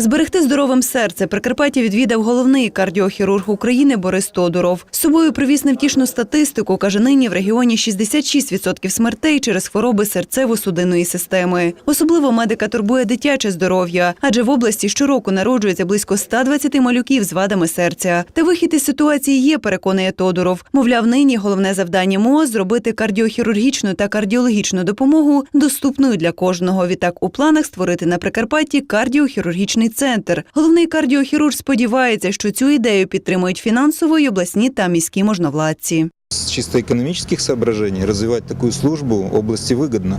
Зберегти здоровим серце Прикарпаття відвідав головний кардіохірург України Борис Тодуров. З собою привіз невтішну статистику. каже, нині в регіоні 66% смертей через хвороби серцево-судинної системи. Особливо медика турбує дитяче здоров'я, адже в області щороку народжується близько 120 малюків з вадами серця. Та вихід із ситуації є, переконує Тодуров. Мовляв, нині головне завдання МОЗ – зробити кардіохірургічну та кардіологічну допомогу доступною для кожного. Відтак у планах створити на Прикарпатті кардіохірургічний центр. Головний кардіохірург сподівається, що цю ідею підтримують фінансово й обласні та міські можновладці. С чисто экономических соображений развивать такую службу области выгодно.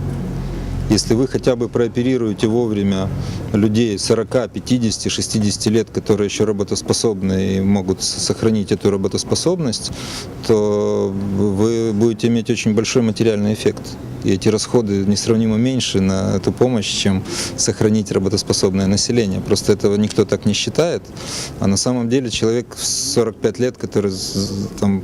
Если вы хотя бы прооперируете вовремя людей 40, 50, 60 лет, которые еще работоспособны и могут с- сохранить эту работоспособность, то вы будете иметь очень большой материальный эффект. И эти расходы несравнимо меньше на эту помощь, чем сохранить работоспособное население. Просто этого никто так не считает. А на самом деле человек в 45 лет, который з- там,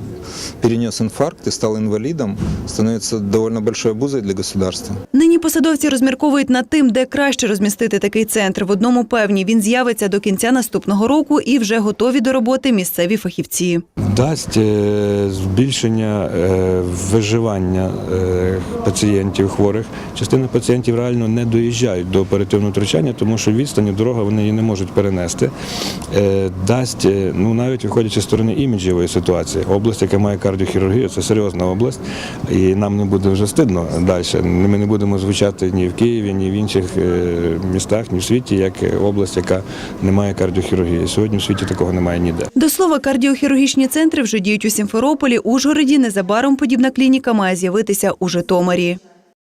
перенес инфаркт и стал инвалидом, становится довольно большой обузой для государства. Нині посадовці розмірковують над тим, де краще розмістити такий центр. В одному певні він з'явиться до кінця наступного року і вже готові до роботи місцеві фахівці. дасть е, збільшення е, виживання е, пацієнтів хворих. Частина пацієнтів реально не доїжджають до оперативного втручання, тому що відстані дорога вони її не можуть перенести. Е, Дасть, е, ну навіть виходячи з сторони іміджевої ситуації, область, яка має кардіохірургію, це серйозна область, і нам не буде вже стидно далі. Ми не будемо звучати ні в Києві, ні в інших е, містах, ні в світі, як область, яка не має кардіохірургії. Сьогодні в світі такого немає ніде. До слова, кардіохірургічні центри вже діють у Сімферополі, Ужгороді. Незабаром подібна клініка має з'явитися у Житомирі.